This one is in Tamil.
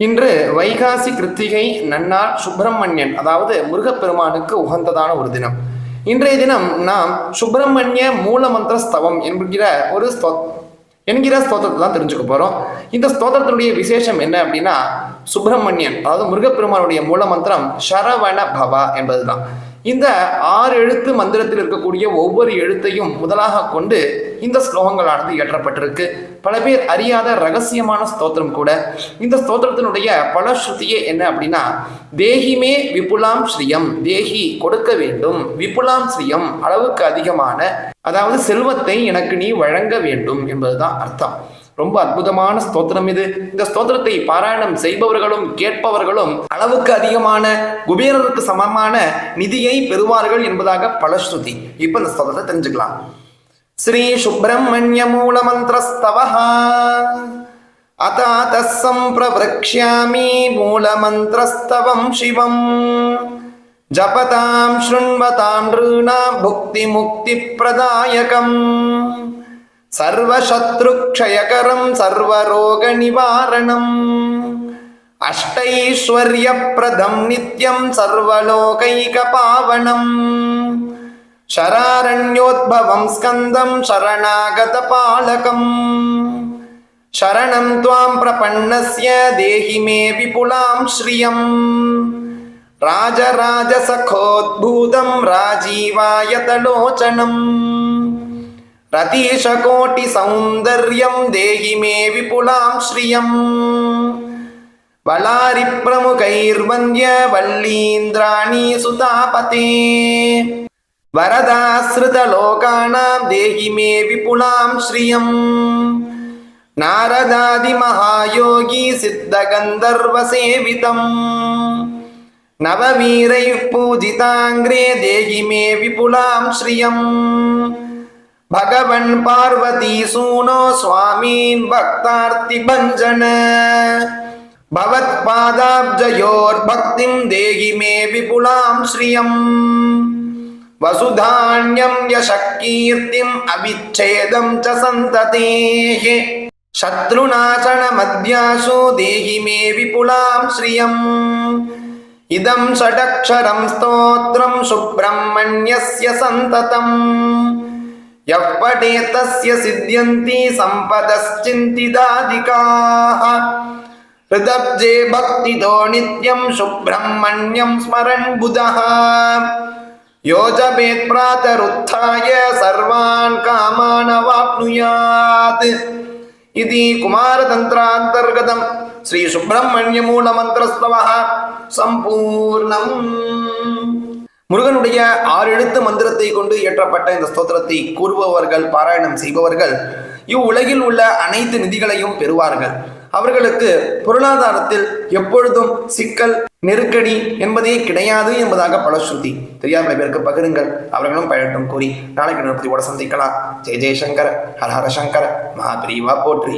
இன்று வைகாசி கிருத்திகை நன்னாள் சுப்பிரமணியன் அதாவது முருகப்பெருமானுக்கு உகந்ததான ஒரு தினம். இன்றைய தினம் நாம் சுப்பிரமணிய மூலமந்திர ஸ்தவம் என்கிற ஒரு ஸ்தோ என்கிற ஸ்தோத்திரத்தை தான் தெரிஞ்சுக்க போகிறோம் இந்த ஸ்தோத்திரத்தினுடைய விசேஷம் என்ன அப்படின்னா சுப்பிரமணியன் அதாவது முருகப்பெருமானுடைய மூலமந்திரம் சரவண பவா என்பதுதான். இந்த ஆறு எழுத்து மந்திரத்தில் இருக்கக்கூடிய ஒவ்வொரு எழுத்தையும் முதலாக கொண்டு இந்த ஸ்லோகங்களானது இயற்றப்பட்டிருக்கு. பல பேர் அறியாத ரகசியமான ஸ்தோத்திரம் கூட. இந்த ஸ்தோத்திரத்தினுடைய பல ஸ்ருதியே என்ன அப்படின்னா தேகிமே விபுலாம் ஸ்ரீயம் தேகி கொடுக்க வேண்டும் விபுலாம் ஸ்ரீயம் அளவுக்கு அதிகமான அதாவது செல்வத்தை எனக்கு நீ வழங்க வேண்டும் என்பதுதான் அர்த்தம். ரொம்ப அற்புதமான ஸ்தோத்திரம் இது. இந்த ஸ்தோத்திரத்தை பாராயணம் செய்பவர்களும் கேட்பவர்களும் அளவுக்கு அதிகமான குபேரனுக்கு சமமான நிதியை பெறுவார்கள் என்பதாக பல ஸ்ருதி. இப்போ இந்த ஸ்தோத்திரத்தை தெரிஞ்சுக்கலாம். ஸ்ரீ சுப்பிரமணிய மூல மந்திரஸ்தவஹா அதாத மூல மூலமந்திரஸ்தவம் சிவம். ஜபதாம் ஸ்ருண்வதாம் ருணா புக்தி முக்தி பிரதாயகம் शृण्वतां नॄणां भुक्तिमुक्तिप्रदायकम् सर्वशत्रुक्षयकरं सर्वरोगनिवारणम् अष्टैश्वर्यप्रदं नित्यं सर्वलोकैकपावनम् शरारण्योद्भवं स्कन्दं शरणागतपालकम् शरणं त्वां प्रपन्नस्य देहि मे विपुलां श्रियम् राजराजसखोद्भूतं राजीवायतलोचनम् रतीशकोटिसौन्दर्यं देहि मे विपुलां श्रियम् वलारिप्रमुखैर्वन्द्यवल्लीन्द्राणि सुतापते वरदाश्रितलोकानां देहि मे विपुलां श्रियम् नारदादिमहायोगी सिद्धगन्धर्वसेवितम् नववीरैः पूजिताङ्ग्रे देहि मे विपुलां श्रियम् பகவன் பார்வதி சூனோ சுவாமீன் பக்தார்த்தி பஞ்சன. பவத் பாதாப்ஜயோர் பக்திம் தேகி மே விபுலாம் ஸ்ரீயம். வசுதான்யம் யசக்கீர்த்திம் அவிச்சேதம் ச சந்ததேஹ சத்ருநாசன மத்யாசோ தேகி மே விபுலாம் ஸ்ரீயம். இதம் ஷடக்ஷரம் ஸ்தோத்ரம் சுப்பிரமணியஸ்ய சந்ததம். सम्पदश्चिन्तिदादिकाः हृदब्जे भक्तितो नित्यं सुब्रह्मण्यं स्मरन् बुधः यो जपेत् प्रातरुत्थाय सर्वान् कामान् अवाप्नुयात् इति कुमारतन्त्रान्तर्गतं श्रीसुब्रह्मण्यमूलमन्त्रस्तवः सम्पूर्णम् முருகனுடைய ஆறு எழுத்து மந்திரத்தை கொண்டு இயற்றப்பட்ட இந்த ஸ்தோத்திரத்தை கூறுபவர்கள் பாராயணம் செய்பவர்கள் இவ்வுலகில் உள்ள அனைத்து நிதிகளையும் பெறுவார்கள். அவர்களுக்கு பொருளாதாரத்தில் எப்பொழுதும் சிக்கல் நெருக்கடி என்பதே கிடையாது என்பதாக பலஸ்ருதி தெரியாத பேருக்கு பகிருங்கள். அவர்களும் பயணம் கூறி நாளைக்கு நிறுத்தியோட சந்திக்கலாம். ஜெய ஜெயசங்கர ஹரஹர சங்கர மகாபிரிவா போற்றி.